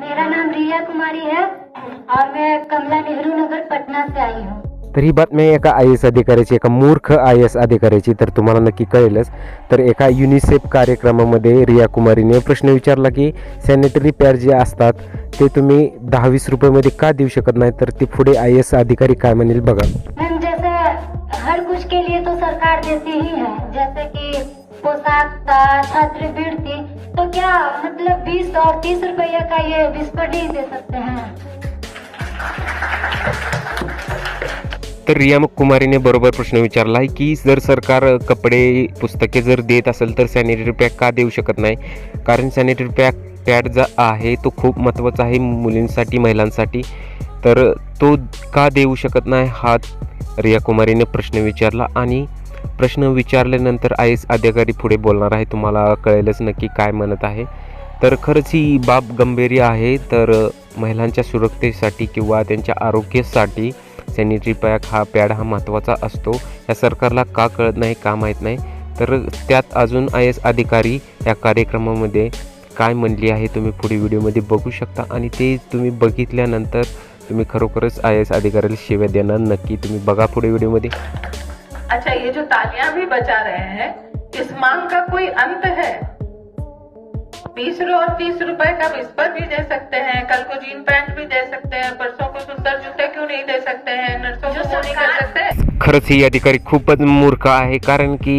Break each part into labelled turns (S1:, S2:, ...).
S1: मेरा नाम रिया कुमारी है और मैं कमला नेहरू नगर पटना से आई हूँ।
S2: तर ही बातमी एका आय एस अधिकाऱ्याची एका मूर्ख आय एस अधिकाऱ्याची तर तुम्हाला नक्की कळेलच. तर एका युनिसेफ कार्यक्रमामध्ये रिया कुमारीने प्रश्न विचारला की सॅनिटरी पॅड जे असतात ते तुम्ही दहा वीस रुपयामध्ये का देऊ शकत नाही? तर ते पुढे आय एस अधिकारी काय म्हणेल बघा.
S1: मैम जैसे हर कुछ के लिए तो सरकार देती ही है. जैसे कि पोशाक छात्रवृत्ति तो क्या मतलब बीस और तीस रुपया का ये बिस्कुट ही दे सकते हैं?
S2: तर रिया कुमारीने बरोबर प्रश्न विचारला आहे की जर सरकार कपडे पुस्तके जर देत असेल तर सॅनिटरी पॅक का देऊ शकत नाही. कारण सॅनिटरी पॅक पॅड जो आहे तो खूप महत्त्वाचा आहे मुलींसाठी महिलांसाठी. तर तो का देऊ शकत नाही? हा रिया कुमारीने प्रश्न विचारला आणि प्रश्न विचारल्यानंतर आय एस अधिकारी पुढे बोलणार आहे. तुम्हाला कळेलच नक्की काय म्हणत आहे. तर खरंच ही बाब गंभीर्य आहे. तर महिलांच्या सुरक्षेसाठी किंवा त्यांच्या आरोग्यासाठी सॅनिटरी पॅक हा पॅड हा महत्त्वाचा असतो. या सरकारला का कळत नाही का माहीत नाही. तर त्यात अजून आय एस अधिकारी या कार्यक्रमामध्ये काय म्हणली आहे तुम्ही पुढे व्हिडिओमध्ये बघू शकता. आणि ते तुम्ही बघितल्यानंतर तुम्ही खरोखरच आय एस अधिकाऱ्याला शिव्या देणार नक्की. तुम्ही बघा पुढे व्हिडिओमध्ये.
S3: अच्छा ये जो तालियाँ भी बचा रहे हैं इस मांग का कोई अंत है? बीस और तीस रुपए का विस्पर भी दे सकते हैं कल को जीन पैंट भी दे सकते हैं परसों को सुंदर जूते क्यों नहीं दे सकते हैं? नर्सों को नहीं कर सकते
S2: खरंच ही अधिकारी खूपच मूर्ख आहे कारण की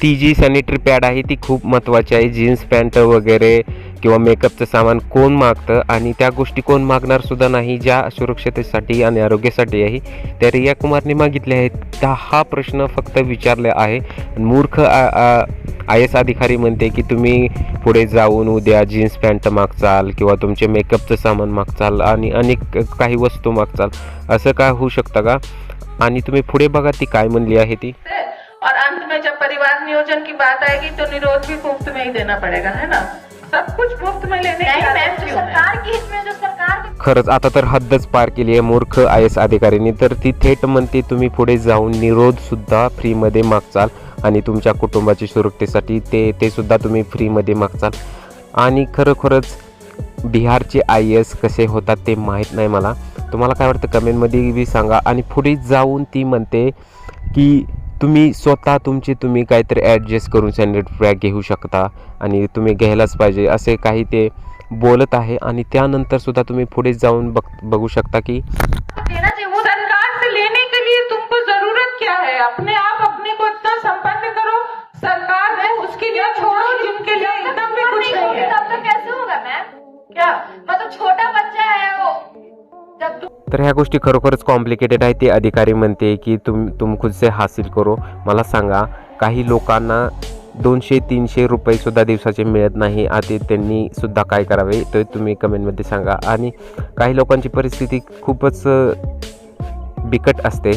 S2: ती जी सॅनिटरी पॅड आहे ती खूप महत्त्वाची आहे जीन्स पॅन्ट वगैरे किंवा मेकअपचं सामान कोण मागतं आणि त्या गोष्टी कोण मागणार सुद्धा नाही ज्या सुरक्षतेसाठी आणि आरोग्यासाठी आहे त्या रिया कुमारने मागितल्या आहेत. तर हा प्रश्न फक्त विचारला आहे. मूर्ख आय एस अधिकारी म्हणते की तुम्ही पुढे जाऊन उद्या जीन्स पॅन्ट मागचाल किंवा तुमचे मेकअपचं सामान मागचाल आणि अनेक काही वस्तू मागचाल. असं काय होऊ शकतं का? आणि तुम्ही पुढे बघा ती काय म्हणली आहे ती.
S3: और अंत में जब परिवार नियोजन की बात आएगी तो निरोध भी मुफ्त में ही देना पड़ेगा है ना? सब कुछ मुफ्त में लेने है?
S1: की इसमें जो सरकार
S2: खरंच आता तर हद्दच पार केली आहे मूर्ख आय एस अधिकाऱ्यांनी. तर ती थेट म्हणते तुम्ही पुढे जाऊन निरोध सुद्धा फ्रीमध्ये मागचाल आणि तुमच्या कुटुंबाच्या सुरक्षेसाठी ते ते सुद्धा तुम्ही फ्रीमध्ये मागचाल. आणि खरोखरच बिहारचे आय एस कसे होतात ते माहीत नाही मला. तुम्हाला काय वाटतं? कमेंटमध्ये बी सांगा. आणि पुढे जाऊन ती म्हणते की तुम्ही स्वतः तुमची तुम्ही काहीतरी ॲडजस्ट करून सॅनिटरी पॅक घेऊ शकता आणि तुम्ही घ्यायलाच पाहिजे असे काही ते बोलत आहे आणि त्यानंतर सुद्धा तुम्ही पुढे जाऊन बघ बघू शकता की
S3: देना चाहिए वो सरकार से लेने के लिए तुमको जरूरत क्या है? अपने आप अपने को इतना संपन्न करो। सरकार है उसके लिए छोड़ो जिनके लिए एकदम भी कुछ नहीं है।
S1: तब तो कैसे होगा मैम
S3: क्या?
S1: मतलब छोटा बच्चा है वो।
S2: तर ह्या गोष्टी खरोखरच कॉम्प्लिकेटेड आहे ते अधिकारी म्हणते की तुम तुम खुदसे हासिल करो. मला सांगा काही लोकांना दोनशे तीनशे रुपयेसुद्धा दिवसाचे मिळत नाही. आधी त्यांनी सुद्धा काय करावे ते तुम्ही कमेंटमध्ये सांगा. आणि काही लोकांची परिस्थिती खूपच बिकट असते.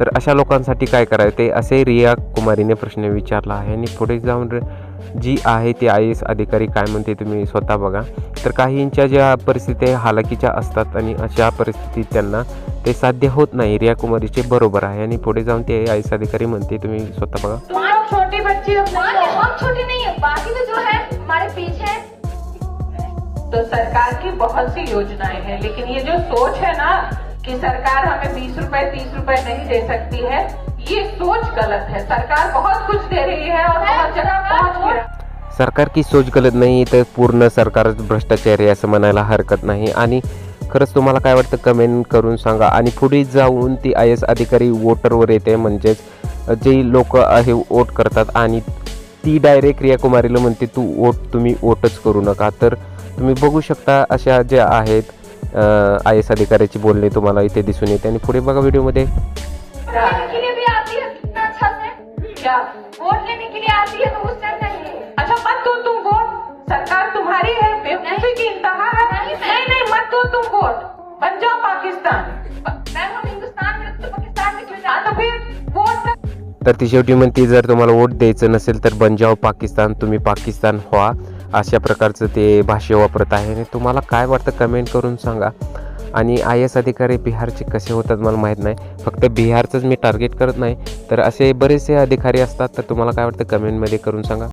S2: तर अशा लोकांसाठी काय करावे? ते असे रिया कुमारीने प्रश्न विचारला आहे. आणि पुढे जाऊन जी आहे ती आय एस अधिकारी काय म्हणते तुम्ही स्वतः बघा. तर काहींच्या ज्या परिस्थिती हालाकीच्या असतात आणि अशा परिस्थितीत त्यांना ते साध्य होत नाही. रिया कुमारीचे बरोबर आहे आणि पुढे जाऊन ते आय एस अधिकारी म्हणते तुम्ही स्वतः बघा.
S3: छोटी बच्ची
S1: हम छोटी नहीं बाकी तो जो हमारे पीछे
S3: तो सरकार की बहुत सी योजनाएँ हैं लेकिन ये जो सोच है ना कि सरकार हमें बीस रुपए तीस रुपए नहीं दे सकती है ये सोच गलत है। सरकार बहुत कुछ दे रही है और बहुत जगह पहुंच भी रही है
S2: सरकार की सोच गलत नाही तर पूर्ण सरकार भ्रष्टाचारी असं म्हणायला हरकत नाही. आणि खरंच तुम्हाला काय वाटतं? कमेंट करून सांगा. आणि पुढे जाऊन ती आय एस अधिकारी वोटरवर येते म्हणजेच जे लोक आहे वोट करतात. आणि ती डायरेक्ट रिया कुमारीला म्हणते तू वोट तुम्ही वोटच करू नका. तर तुम्ही बघू शकता अशा ज्या आहेत आय एस अधिकाऱ्याची बोलणे तुम्हाला इथे दिसून येते. आणि पुढे बघा व्हिडिओमध्ये.
S3: क्या
S1: वोट लेने के लिए आती है तो उससे नहीं
S3: अच्छा मत दो तुम वोट। सरकार तुम्हारी है बेवकूफी की इंतहा है।
S1: नहीं,
S3: नहीं नहीं मत दो तुम वोट। बन जाओ पाकिस्तान।
S1: मैम हम हिंदुस्तान में तो पाकिस्तान में क्यों जाते
S3: तो फिर वोट
S2: तर ती शेवटी म्हणते जर तुम्हाला वोट द्यायचं नसेल तर बंजाव पाकिस्तान तुम्ही पाकिस्तान व्हा. अशा प्रकारचं ते भाष्य वापरत आहे. आणि तुम्हाला काय वाटतं कमेंट करून सांगा. आणि आय एस अधिकारी बिहारचे कसे होतात मला माहीत नाही. फक्त बिहारचंच मी टार्गेट करत नाही. तर असे बरेचसे अधिकारी असतात तर तुम्हाला काय वाटतं? कमेंटमध्ये करून सांगा.